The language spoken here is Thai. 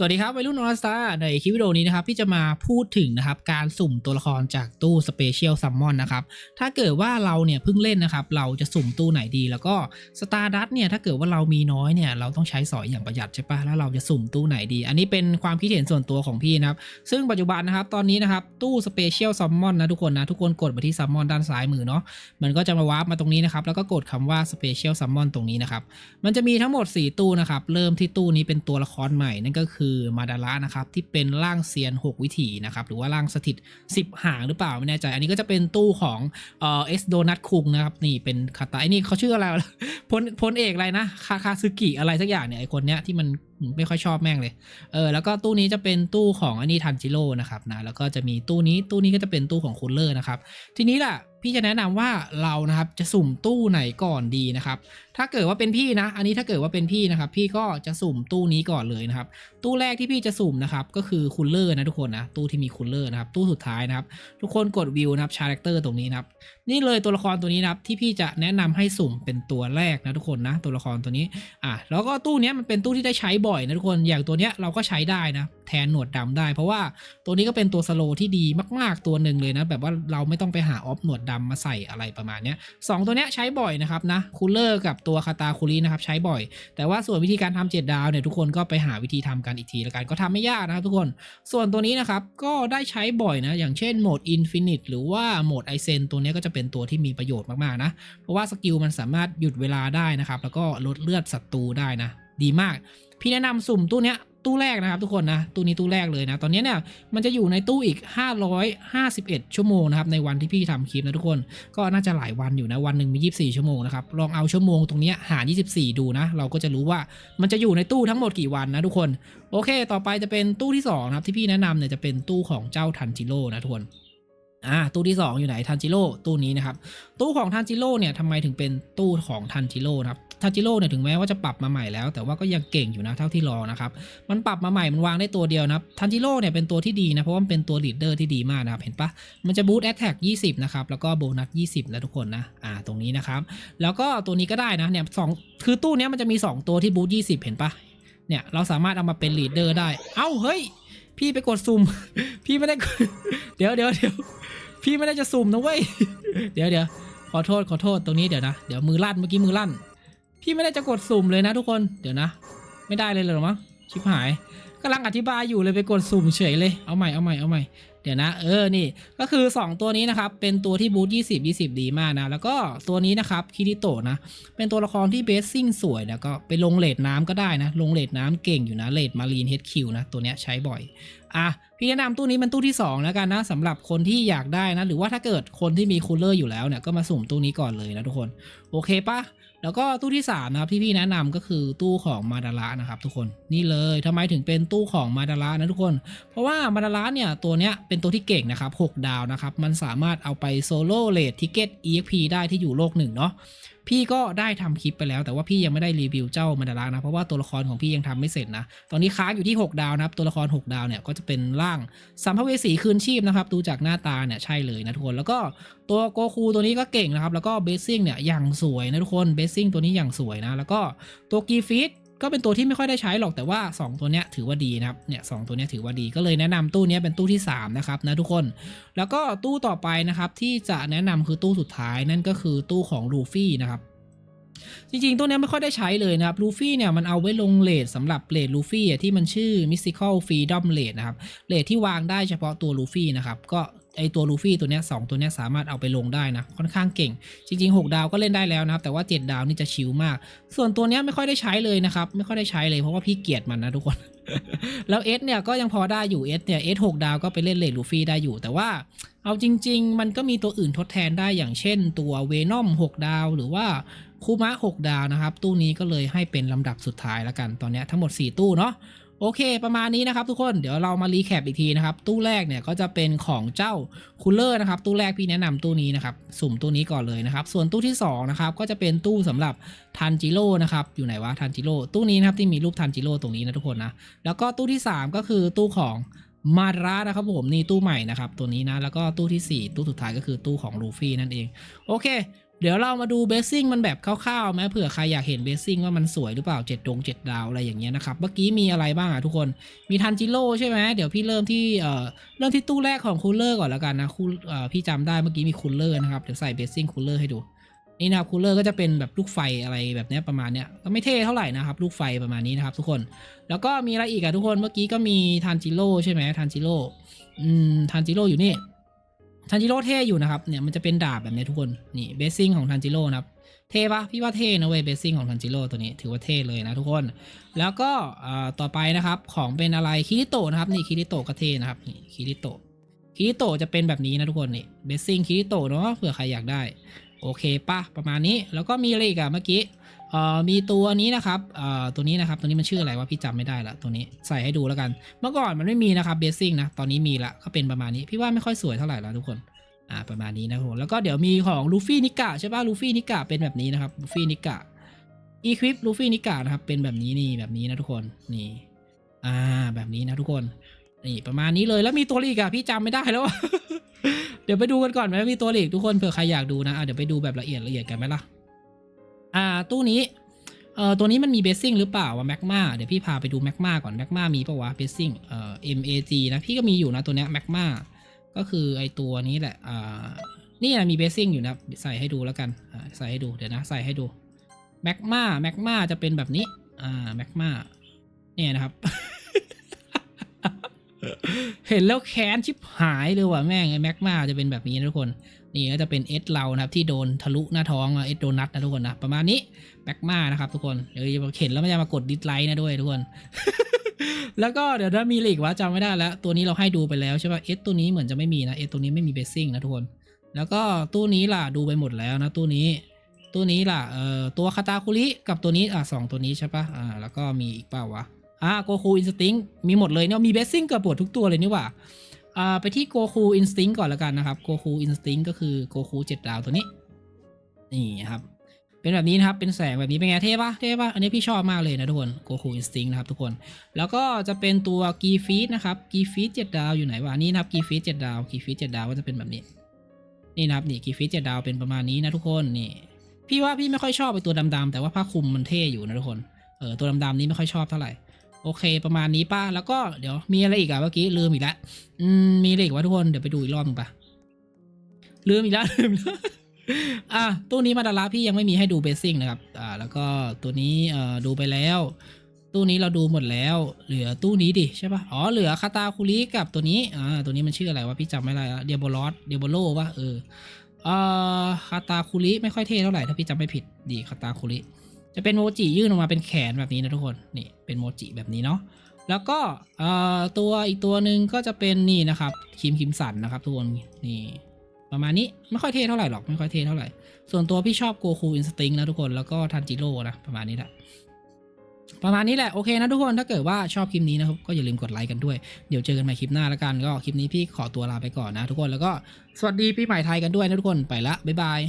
สวัสดีครับวัยรุ่นออสตาในคลิปวิดีโอนี้นะครับพี่จะมาพูดถึงนะครับการสุ่มตัวละครจากตู้สเปเชียลซัมมอนนะครับถ้าเกิดว่าเราเนี่ยเพิ่งเล่นนะครับเราจะสุ่มตู้ไหนดี แล้วก็สตาร์ดัตเนี่ยถ้าเกิดว่าเรามีน้อยเนี่ยเราต้องใช้สอยอย่างประหยัดใช่ปะแล้วเราจะสุ่มตู้ไหนดี อันนี้เป็นความคิดเห็นส่วนตัวของพี่นะครับซึ่งปัจจุบันนะครับตอนนี้นะครับตู้สเปเชียลซัมมอนนะทุกคนนะทุกคนกดมาที่ซัมมอนด้านซ้ายมือเนาะมันก็จะมาวาร์ปมาตรงนี้นะครับแล้วก็กดคำว่าสเปเชียลซัมมอนตรงนี้นะครับมันจะมีทั้งหมด 4 ตู้นะครับเริ่มที่ตู้นี้เป็นตัวละครใหม่นั่นก็คือมาดาระนะครับที่เป็นร่างเซียน 6 วิถีนะครับหรือว่าร่างสถิต 10 หางหรือเปล่าไม่แน่ใจ อันนี้ก็จะเป็นตู้ของเอ่อเอสโดนัทคุงนะครับนี่เป็นคาตาไอ้นี่เขาชื่ออะไรพลพลเอกอะไรนะคาคาซึกิอะไรสักอย่างเนี่ยไอคนเนี้ยที่มัน ไม่ค่อยชอบแม่งเลย เออ แล้วก็ตู้นี้จะเป็นตู้ของอันนี้ทันจิโร่นะครับนะ แล้วก็จะมีตู้นี้ ตู้นี้ก็จะเป็นตู้ของคูลเลอร์นะครับ ทีนี้ล่ะ พี่จะแนะนำว่าเรานะครับจะสุ่มตู้ไหนก่อนดีนะครับ ถ้าเกิดว่าเป็นพี่นะ อันนี้ถ้าเกิดว่าเป็นพี่นะครับ พี่ก็จะสุ่มตู้นี้ก่อนเลยนะครับ ตู้แรกที่พี่จะสุ่มนะครับ ก็คือคูลเลอร์นะทุกคนนะ ตู้ที่มีคูลเลอร์นะครับ ตู้สุดท้ายนะครับ ทุกคนกดวิวนะครับชาแรคเตอร์ตรงนี้นะครับ นี่เลยตัวละครตัวนี้นะครับ ที่พี่จะแนะนำให้สุ่มเป็นตัวแรกนะทุกคนนะ ตัวละครตัวนี้ อะ แล้วก็ตู้นี้มันเป็นตู้ที่ได้ใช้บ่อยนะทุกคนอย่างตัวเนี้ยเราก็ใช้ได้นะ แทนหนวดดำได้ เพราะว่าตัวนี้ก็เป็นตัวสโลว์ที่ดีมาก ๆตัวหนึ่งเลยนะ แบบว่าเราไม่ต้องไปหาออฟหนวดดำมาใส่อะไรประมาณเนี้ยสองตัวเนี้ยใช้บ่อยนะครับนะคูลเลอร์กับตัวคาตาคูรีนะครับใช้บ่อย แต่ว่าส่วนวิธีการทำเจ็ดดาวเนี่ยทุกคนก็ไปหาวิธีทำกันอีกทีละกันก็ทำไม่ยากนะครับทุกคน ส่วนตัวนี้นะครับก็ได้ใช้บ่อยนะอย่างเช่นโหมด Infinite หรือว่าโหมดไอเซนตัวนี้ก็จะเป็นตัวที่มีประโยชน์มากๆนะเพราะว่าสกิลมันสามารถหยุดเวลาได้นะครับแล้วก็ลดเลือดศัตรูได้นะ ดีมาก พี่แนะนำสุ่มตู้เนี้ยตู้แรกนะครับทุกคนนะตู้นี้ตู้แรกเลยนะ ตอนนี้เนี่ยมันจะอยู่ในตู้อีก 551 ชั่วโมงนะครับในวันที่พี่ทำคลิปนะทุกคน ก็น่าจะหลายวันอยู่นะวันหนึ่งมี 24 ชั่วโมงนะครับลองเอาชั่วโมงตรงนี้หาร 24 ดูนะ เราก็จะรู้ว่ามันจะอยู่ในตู้ทั้งหมดกี่วันนะทุกคน โอเค ต่อไปจะเป็นตู้ที่2นะครับที่พี่แนะนำเนี่ยจะเป็นตู้ของเจ้าทันจิโร่นะทุกคนอ่าตู้ที่ 2 อยู่ไหนทันจิโร่ตู้นี้นะครับตู้ของทันจิโร่เนี่ยทำไมถึงเป็นตู้ของทันจิโร่นะครับ ทันจิโร่เนี่ยถึงแม้ว่าจะปรับมาใหม่แล้ว แต่ว่าก็ยังเก่งอยู่นะเท่าที่รอนะครับมันปรับมาใหม่มันวางได้ตัวเดียวนะทันจิโร่เนี่ยเป็นตัวที่ดีนะเพราะว่ามันเป็นตัวลีดเดอร์ที่ดีมากนะครับเห็นปะมันจะบูตแอตแทก20นะครับแล้วก็โบนัส20นะทุกคนนะอ่าตรงนี้นะครับแล้วก็ตัวนี้ก็ได้นะเนี่ยสองคือตู้เนี้ยมันจะมี 2 ตัวที่บูต20 เห็นปะเนี่ยเราสามารถเอามาเป็นลีดเดอร์ได้ เอ้าเฮ้ย พี่ไปกดซุ่ม พี่ไม่ได้ เดี๋ยวเดี๋ยวเดี๋ยวพี่ไม่ได้จะซุ่มนะเว้ย เดี๋ยวเดี๋ยวขอโทษขอโทษตรงนี้เดี๋ยวนะ เดี๋ยวมือลั่นเมื่อกี้มือลั่น พี่ไม่ได้จะกดสุ่มเลยนะทุกคน เดี๋ยวนะ ไม่ได้เลยเหรอมั้งชิบหายกำลังอธิบายอยู่เลยไปกดสุ่มเฉยเลย เอาใหม่เอาใหม่เอาใหม่ เดี๋ยวนะ เออ นี่ ก็คือ 2 ตัวนี้นะครับ เป็นตัวที่บูท20 20 ดีมากนะ แล้วก็ตัวนี้นะครับ คิริโตะนะ เป็นตัวละครที่เบสซิ่งสวยนะ ก็ไปลงเลดน้ำก็ได้นะ ลงเลดน้ำเก่งอยู่นะ เลดมารีนเฮดคิวนะ ตัวเนี้ยใช้บ่อยอะพี่แนะนำตู้นี้เป็นตู้ที่2แล้วกันนะสำหรับคนที่อยากได้นะ หรือว่าถ้าเกิดคนที่มีคูลเลอร์อยู่แล้วเนี่ยก็มาสุ่มตู้นี้ก่อนเลยนะทุกคน โอเคปะแล้วก็ตู้ที่3นะครับที่พี่แนะนำก็คือตู้ของมาดาระนะครับ ทุกคนนี่เลยทำไมถึงเป็นตู้ของมาดาระนะทุกคน เพราะว่ามาดาระเนี่ยตัวเนี้ยเป็นตัวที่เก่งนะครับ6ดาวนะครับมันสามารถเอาไปโซโล่เลดทิเก็ต EXP ได้ที่อยู่โลกหนึ่งเนาะ พี่ก็ได้ทำคลิปไปแล้ว แต่ว่าพี่ยังไม่ได้รีวิวเจ้ามาดารานะเพราะว่าตัวละครของพี่ยังทำไม่เสร็จนะตอนนี้ค้างอยู่ที่ 6 ดาวนะครับตัวละคร 6 ดาวเนี่ยก็จะเป็นร่างสัมภเวสีคืนชีพนะครับดูจากหน้าตาเนี่ยใช่เลยนะทุกคนแล้วก็ตัวโกคูตัวนี้ก็เก่งนะครับแล้วก็เบสซิ่งเนี่ยอย่างสวยนะทุกคนเบสซิ่งตัวนี้อย่างสวยนะแล้วก็ตัวกีฟิต ก็เป็นตัวที่ไม่ค่อยได้ใช้หรอกแต่ว่า 2 ตัวเนี้ยถือว่าดีนะครับเนี่ยสตัวเนี้ยถือว่าดีก็เลยแนะนำตู้เนี้ยเป็นตู้ที่ 3 นะครับนะทุกคน แล้วก็ตู้ต่อไปนะครับที่จะแนะนำคือตู้สุดท้ายนั่นก็คือตู้ของลูฟี่นะครับจริงๆ ตัวเนี้ยไม่ค่อยได้ใช้เลยนะครับลูฟี่เนี่ยมันเอาไว้ลงเลทสำหรับเลทลูฟี่ที่มันชื่อ Mystical Freedom เลทนะครับเลทที่วางได้เฉพาะตัวลูฟี่นะครับก็ ไอตัวลูฟี่ตัวเนี้ยสองตัวเนี้ยสามารถเอาไปลงได้นะ ค่อนข้างเก่ง จริง ๆ 6 ดาวก็เล่นได้แล้วนะครับ แต่ว่า 7 ดาวนี่จะชิลมาก ส่วนตัวเนี้ยไม่ค่อยได้ใช้เลยนะครับ ไม่ค่อยได้ใช้เลยเพราะว่าพี่เกลียดมันนะทุกคน แล้วเอสเนี่ยก็ยังพอได้อยู่เอสเนี่ยเอสหดาวก็ไปเล่นเลดลูฟี่ได้อยู่ แต่ว่าเอาจริง ๆ มันก็มีตัวอื่นทดแทนได้อย่างเช่น ตัวเวนอม6 ดาว หรือว่าคูมะ6 ดาวนะครับ ตู้นี้ก็เลยให้เป็นลำดับสุดท้ายแล้วกัน ตอนนี้ทั้งหมด 4 ตู้เนาะ โอเค ประมาณนี้นะครับทุกคนเดี๋ยวเรามารีแคปอีกทีนะครับ ตู้แรกเนี่ยก็จะเป็นของเจ้าคูลเลอร์นะครับ ตู้แรกพี่แนะนำตู้นี้นะครับ สุ่มตู้นี้ก่อนเลยนะครับ ส่วนตู้ที่2นะครับก็จะเป็นตู้สำหรับทันจิโร่นะครับ อยู่ไหนวะทันจิโร่ตู้นี้นะครับที่มีรูปทันจิโร่ตรงนี้นะทุกคนนะแล้วก็ตู้ที่ 3 ก็คือตู้ของมารานะครับผมนี่ตู้ใหม่นะครับตัวนี้นะแล้วก็ตู้ทีสี่4 ตู้สุดท้ายก็คือตู้ของลูฟี่นั่นเอง โอเค เดี๋ยวเรามาดูเบสซิ่งมันแบบคร่าวๆไหมเผื่อใครอยากเห็นเบสซิ่งว่ามันสวยหรือเปล่าเจ็ดดงเจ็ดดาวอะไรอย่างเงี้ยนะครับ เมื่อกี้มีอะไรบ้างอะทุกคน มีทันจิโร่ใช่ไหมเดี๋ยวพี่เริ่มที่เอ่อเริ่มที่ตู้แรกของคูลเลอร์ก่อนแล้วกันนะคูลเอ่อพี่จำได้เมื่อกี้มีคูลเลอร์นะครับ เดี๋ยวใส่เบสซิ่งคูลเลอร์ให้ดู นี่นะครับคูลเลอร์ก็จะเป็นแบบลูกไฟอะไรแบบเนี้ยประมาณเนี้ยก็ไม่เท่เท่าไหร่นะครับลูกไฟประมาณนี้นะครับทุกคน แล้วก็มีอะไรอีกอะทุกคน เมื่อกี้ก็มีทันจิโร่ใช่ไหมทันจิโร่ อืม ทันจิโร่อยู่นี่ ทันจิโร่เท่อยู่นะครับเนี่ยมันจะเป็นดาบแบบนี้ทุกคนนี่เบสซิ่งของทันจิโร่นะครับเท่ปะพี่ว่าเท่นะเว้ยเบสซิ่งของทันจิโร่ตัวนี้ถือว่าเท่เลยนะทุกคน แล้วก็ต่อไปนะครับของเป็นอะไรคิริโตะนะครับนี่คิริโตะก็เท่นะครับนี่คิริโตะคิริโตะจะเป็นแบบนี้นะทุกคนนี่เบสซิ่งคิริโตะเนาะเผื่อใครอยากได้โอเคปะประมาณนี้แล้วก็มีอะไรอีกอะเมื่อกี้ เอ่อมีตัวนี้นะครับเอ่อตัวนี้นะครับ ตัวนี้มันชื่ออะไรวะพี่จำไม่ได้ละตัวนี้ใส่ให้ดูแล้วกัน เมื่อก่อนมันไม่มีนะครับเบสซิ่งนะตอนนี้มีละก็เป็นประมาณนี้ พี่ว่าไม่ค่อยสวยเท่าไหร่แล้วทุกคนอ่าประมาณนี้นะครับแล้วก็เดี๋ยวมีของลูฟี่นิกะใช่ป่ะลูฟี่นิกะเป็นแบบนี้นะครับลูฟี่นิกะอีควิปลูฟี่นิกะนะครับเป็นแบบนี้นี่แบบนี้นะทุกคนนี่อ่าแบบนี้นะทุกคนนี่ประมาณนี้เลยแล้วมีตัวอีกอะพี่จำไม่ได้แล้ว เดี๋ยวไปดูกันก่อนไหมว่ามีตัวอีกทุกคนเผื่อใครอยากดูนะอะเดี๋ยวไปดูแบบละเอียดละเอียดกันไหมล่ะ อ่าตู้นี้เอ่อตัวนี้มันมีเบสซิ่งหรือเปล่าวะแมกมาเดี๋ยวพี่พาไปดูแมกมาก่อนแมกมามีปะวะเบสซิ่งเอ่อ MAG นะพี่ก็มีอยู่นะตัวเนี้ยแมกมาก็คือไอตัวนี้แหละอ่านี่นะมีเบสซิ่งอยู่นะใส่ให้ดูแล้วกันอ่าใส่ให้ดูเดี๋ยวนะใส่ให้ดูแมกมาแมกมาจะเป็นแบบนี้อ่าแมกมาเนี่ยนะครับ เห็นแล้วแค้นชิบหายเลยว่ะแม่งไอแมกมาจะเป็นแบบนี้นะทุกคน นี่ก็จะเป็นเอสเรานะครับที่โดนทะลุหน้าท้องเอสโดนัทนะทุกคนนะประมาณนี้แมกมานะครับทุกคนเดี๋ยวเห็นแล้วไม่จะมากดดิสไลค์นะด้วยทุกคน แล้วก็เดี๋ยวถ้ามีอีกวะจำไม่ได้แล้ว ตัวนี้เราให้ดูไปแล้วใช่ป่ะเอสตัวนี้เหมือนจะไม่มีนะเอสตัวนี้ไม่มีเบสซิ่งนะทุกคน แล้วก็ตู้นี้ล่ะดูไปหมดแล้วนะตู้นี้ตู้นี้ล่ะ เอ่อ ตัวคาตาคุริกับตัวนี้ อะสองตัวนี้ใช่ปะอ่า แล้วก็มีอีกเปล่าวะ อ่าโกคูอินสติ้งมีหมดเลยเนี่ย มีเบสซิ่งเกือบหมดทุกตัวเลยนี่หว่า ไปที่โกคูอินสติ้งก่อนแล้วกันนะครับโกคูอินสติ้งก็คือโกคูเจ็ดดาวตัวนี้ นี่ครับ เป็นแบบนี้นะครับ เป็นแสงแบบนี้เป็นไงเท่ปะเท่ปะอันนี้พี่ชอบมากเลยนะทุกคนโกคูอินสติ้งนะครับทุกคน แล้วก็จะเป็นตัวกีฟีดนะครับกีฟีดเจ็ดดาวอยู่ไหนวะนี่นะครับกีฟีดเจ็ดดาวกีฟีดเจ็ดดาวก็จะเป็นแบบนี้ นี่นะครับนี่กีฟิตเจ็ดดาวเป็นประมาณนี้นะทุกคนนี่พี่ว่าพี่ไม่ค่อยชอบไปตัวดำๆแต่ว่าผ้าคลุมมันเท่อยู่นะทุกคนเออตัวดำๆนี้ไม่ค่อยชอบเท่าไหร่ โอเค ประมาณนี้ป้าแล้วก็เดี๋ยวมีอะไรอีกอะเมื่อกี้ลืมอีกแล้วอืมมีอะไรอีกวะทุกคนเดี๋ยวไปดูอีกรอบหนึงปะลืมอีกแล้วลืมอีกแล้วอะตู้นี้มาดาราพี่ยังไม่มีให้ดูเบสซิ่งนะครับ อ่า แล้วก็ตัวนี้เอ่อดูไปแล้ว ตู้นี้เราดูหมดแล้ว เหลือตู้นี้ดิใช่ปะอ๋อเหลือคาตาคุริกับตัวนี้อ่าตัวนี้มันชื่ออะไรวะพี่จำไม่ได้ล้วเดียโบลอสเดียโบโลวะเออเอ่อคาตาคุริไม่ค่อยเท่เท่าไหร่ถ้าพี่จำไม่ผิดดีคาตาคุริ จะเป็นโมจิยื่นออกมาเป็นแขนแบบนี้นะทุกคนนี่เป็นโมจิแบบนี้เนาะแล้วก็ตัวอีกตัวหนึ่งก็จะเป็นนี่นะครับคิมคิมสันนะครับทุกคนนี่ประมาณนี้ไม่ค่อยเท่เท่าไหร่หรอกไม่ค่อยเท่เท่าไหร่ ส่วนตัวพี่ชอบโกคูอินสติ้งนะทุกคนแล้วก็ทันจิโร่นะประมาณนี้แหละประมาณนี้แหละโอเคนะทุกคนถ้าเกิดว่าชอบคลิปนี้นะครับก็อย่าลืมกดไลค์กันด้วยเดี๋ยวเจอกันใหม่คลิปหน้าแล้วกันก็คลิปนี้พี่ขอตัวลาไปก่อนนะทุกคนแล้วก็สวัสดีปีใหม่ไทยกันด้วยนะทุกคนไปละบ๊ายบาย